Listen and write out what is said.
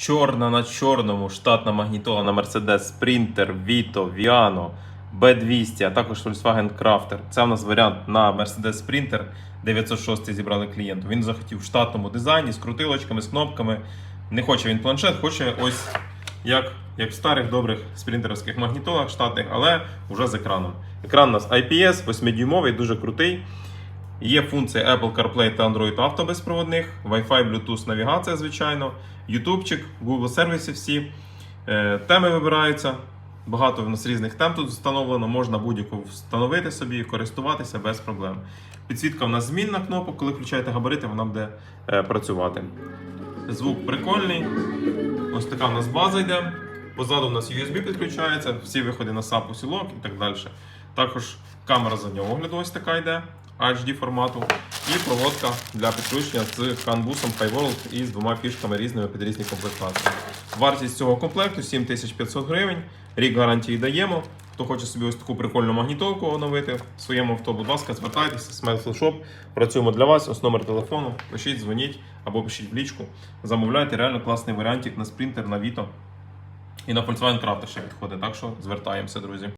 чорна на чорному штатна магнітола на Mercedes Sprinter, Vito, Viano, B200, а також Volkswagen Crafter. Це у нас варіант на Mercedes Sprinter 906 зібрали клієнту. Він захотів в штатному дизайні з крутилочками, з кнопками. Не хоче він планшет, хоче ось як, як в старих добрих спринтерівських магнітолах штатних, але вже з екраном. Екран у нас IPS, 8-дюймовий, дуже крутий. Є функція Apple CarPlay та Android Auto безпроводних, Wi-Fi, Bluetooth, навігація, звичайно, ютубчик, Google сервіси всі. Е, Теми вибираються. Багато в нас різних тем тут встановлено, можна будь-яку встановити собі, і користуватися без проблем. Підсвітка в нас змінна кнопок, коли включаєте габарити, вона буде е, працювати. Звук прикольний. Ось така в нас база йде. Позаду у нас USB підключається, всі виходи на SAP усілок і так далі. Також камера заднього огляду ось така йде, HD формату. І проводка для підключення з канбусом HiWorld і з двома фішками різними під різні комплектації. Вартість цього комплекту 7500 гривень. Рік гарантії даємо. Хто хоче собі ось таку прикольну магнітолку оновити в своєму авто, будь ласка, звертайтеся, Smile Shop. Працюємо для вас. Ось номер телефону. Пишіть, дзвоніть або пишіть в лічку. Замовляйте реально класний варіантик на спринтер, на Vito. І на Volkswagen Crafter ще підходить. Так що звертаємося, друзі.